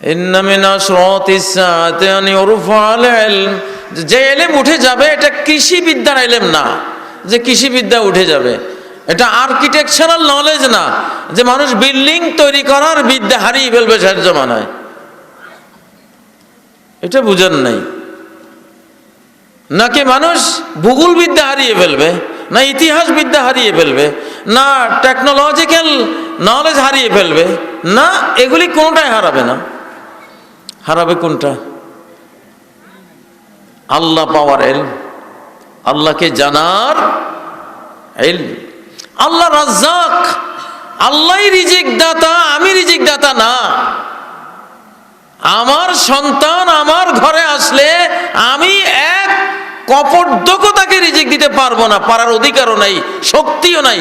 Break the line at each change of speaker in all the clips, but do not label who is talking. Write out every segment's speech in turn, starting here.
ইন্না মিন আশরাতিস সাআতি আন ইউরফা'আল ইলম। যে এলেম উঠে যাবে, এটা কৃষি বিদ্যার এলেম না। যে কৃষি বিদ্যা উঠে যাবে, এটা আর্কিটেকচারাল নলেজ না। যে মানুষ বিল্ডিং তৈরি করার বিদ্যা হারিয়ে ফেলবে শেষ জমানায়। এটা বুঝেন নাই। নাকি মানুষ ভূগোল বিদ্যা হারিয়ে ফেলবে, না ইতিহাস বিদ্যা হারিয়ে ফেলবে, না টেকনোলজিক্যাল নলেজ হারিয়ে ফেলবে, না এগুলি কোনটাই হারাবে না। হারাবে কোনটা? আল্লাহ পাওয়ার এল আল্লাহকে জানার এল আল্লাহ রাজ্জাক। আল্লাহ রিজিক দাতা, আমি রিজিক দাতা না। আমার সন্তান আমার ঘরে আসলে আমি এক কপর্দকও তাকে রিজিক দিতে পারব না, পারার অধিকারও নাই, শক্তিও নাই,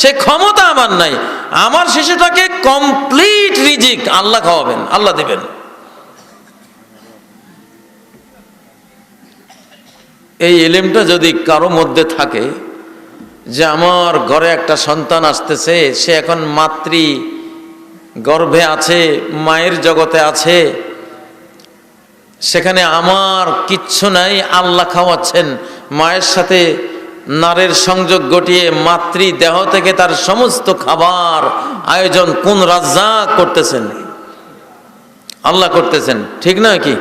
সে ক্ষমতা আমার নাই। আমার শিশুটাকে কমপ্লিট রিজিক আল্লাহ খাওয়াবেন, আল্লাহ দেবেন। এই এলেমটা যদি কারও মধ্যে থাকে যে আমার ঘরে একটা সন্তান আসতেছে, সে এখন মাতৃ গর্ভে আছে, মায়ের জগতে আছে, সেখানে আমার কিচ্ছু নাই, আল্লাহ খাওয়াচ্ছেন, মায়ের সাথে নারের সংযোগ ঘটিয়ে মাতৃ দেহ থেকে তার সমস্ত খাবার আয়োজন কোন রাজা করতেছেন? আল্লাহ করতেছেন, ঠিক না কি?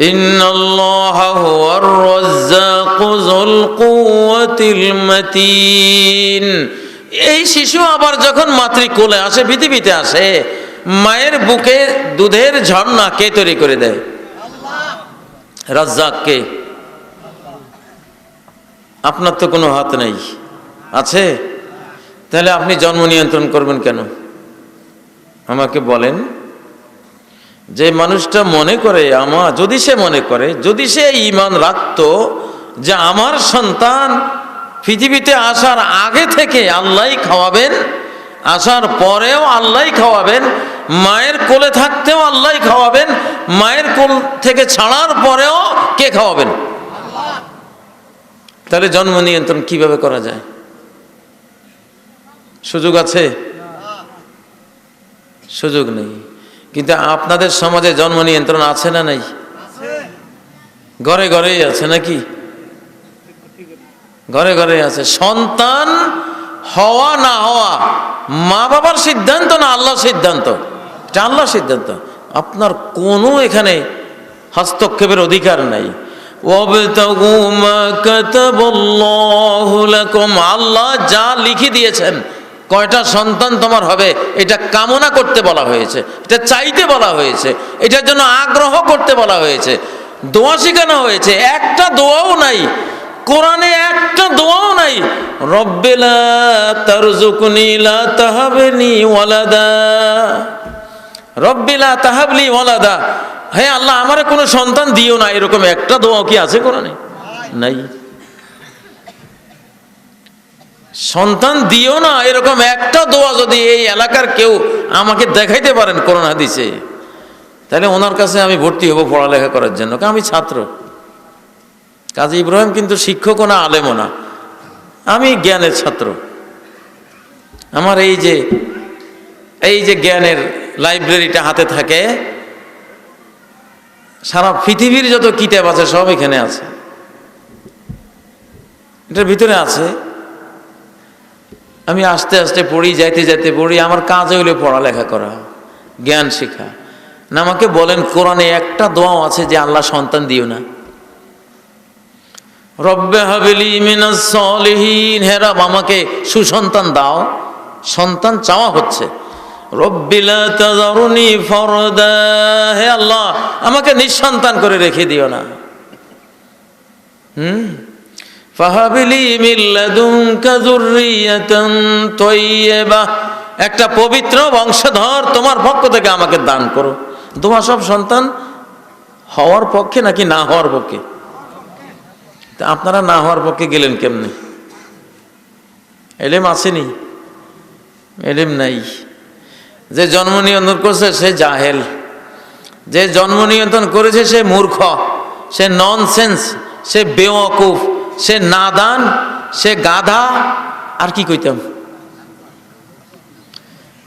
ইন্নাল্লাহা হুয়ার রাজ্জাকু যুল কুওয়াতিল মাতিন। এই শিশু আবার যখন মাতৃ কোলে আসে, পৃথিবীতে আসে, মায়ের বুকে দুধের ঝর্ণা কে তৈরি করে দেয়? রাজ্জাক কে? আপনার তো কোনো হাত নেই। আছে? তাহলে আপনি জন্ম নিয়ন্ত্রণ করবেন কেন? আমাকে বলেন। যে মানুষটা মনে করে আমার যদি সে মনে করে, যদি সে ইমান রাখতো যে আমার সন্তান পৃথিবীতে আসার আগে থেকে আল্লাহ খাওয়াবেন, আসার পরেও আল্লাহ খাওয়াবেন, মায়ের কোলে থাকতেও আল্লাহ খাওয়াবেন, মায়ের কোল থেকে ছাড়ার পরেও কে খাওয়াবেন? তাহলে জন্ম নিয়ন্ত্রণ কীভাবে করা যায়? সুযোগ আছে? সুযোগ নেই। কিন্তু আপনাদের সমাজে জন্ম নিয়ন্ত্রণ আছে না নাই? ঘরে ঘরেই আছে নাকি? ঘরে ঘরে আছে। সন্তান হওয়া না হওয়া মা বাবার সিদ্ধান্ত না আল্লাহর সিদ্ধান্ত? এটা আল্লাহ সিদ্ধান্ত। আপনার কোনো এখানে হস্তক্ষেপের অধিকার নাই। আল্লাহ যা লিখে দিয়েছেন কয়টা সন্তান তোমার হবে? এটা কামনা করতে বলা হয়েছে, এটা চাইতে বলা হয়েছে, এটার জন্য আগ্রহ করতে বলা হয়েছে। দোয়া শেখানো হয়েছে, একটা দোয়াও নাই, কোরআনে একটা দোয়াও নাই। রব্বেলা তারজুকুনি লা তাহাবনি ওয়ালাদা। রব্বিলা তাহাবলি ওয়ালাদা। হে আল্লাহ, আমার কোনো সন্তান দিও না, এরকম একটা দোয়া কি আছে কোরআনে? নাই। সন্তান দিও না, এরকম একটা দোয়া যদি এই এলাকার কেউ আমাকে দেখাইতে পারেন করোনা হাদিসে, তাহলে ওনার কাছে আমি ভর্তি হব পড়ালেখা করার জন্য আমি ছাত্র। কাজী ইব্রাহিম কিন্তু শিক্ষকও না, আলেমও না। আমি জ্ঞানের ছাত্র। আমার এই যে এই যে জ্ঞানের লাইব্রেরিটা হাতে থাকে, সারা পৃথিবীর যত কিতাব আছে সব এখানে আছে। এটার ভিতরে আছে আমি আস্তে আস্তে পড়ি, যাইতে যাইতে পড়ি, আমার কাজ হইলে পড়ালেখা করা, জ্ঞান শেখা। না, আমাকে বলেন, কোরআনে একটা দোয়াও আছে যে আল্লাহ সন্তান দিও না। রব্বে হাবিলি মিনাস সলিহীন। হে রব, আমাকে সুসন্তান দাও। সন্তান চাওয়া হচ্ছে। হে আল্লাহ, আমাকে নিঃসন্তান করে রেখে দিও না। হুম? একটা পবিত্র বংশধর তোমার পক্ষ থেকে আমাকে দান করো। তোমার সব সন্তান হওয়ার পক্ষে নাকি না হওয়ার পক্ষে? তা আপনারা না হওয়ার পক্ষে গেলেন কেমনি? এলেম আসেনি? এলেম নাই। যে জন্ম নিয়ন্ত্রণ করছে সে জাহেল। যে জন্ম নিয়ন্ত্রণ করেছে সে মূর্খ। সে ননসেন্স সে বেওয়াকুফ। সে নাদান সে গাধা আর কি কইতাম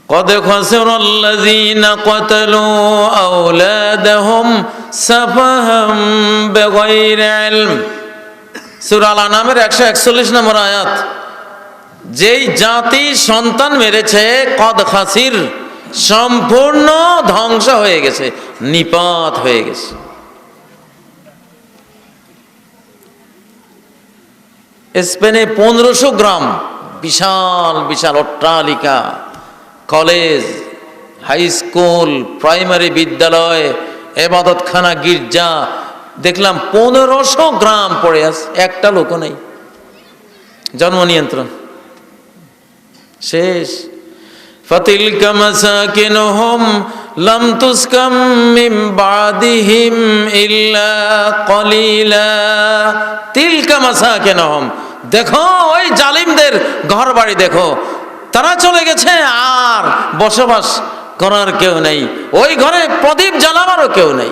قد خسر الذين قتلوا أولادهم سفها بغير علم সূরা আল নামের একশো একচল্লিশ নম্বর আয়াত যেই জাতি সন্তান মেরেছে কদ খাসির সম্পূর্ণ ধ্বংস হয়ে গেছে নিপাত হয়ে গেছে স্পেনে পনেরোশো গ্রাম বিশাল বিশাল অট্টালিকা কলেজ হাই স্কুল প্রাইমারি বিদ্যালয় এবাদতখানা গির্জা দেখলাম পনেরোশো গ্রাম পড়ে আছে একটা লোকও নেই জন্ম নিয়ন্ত্রণ শেষ فتلك مساكنهم لم تسكن من بعدهم إلا قليلا تلك مساكنهم দেখো, ওই জালিমদের ঘর বাড়ি দেখো। তারা চলে গেছে, আর বসবাস করার কেউ নেই। ওই ঘরে প্রদীপ জ্বালাবারও কেউ নেই।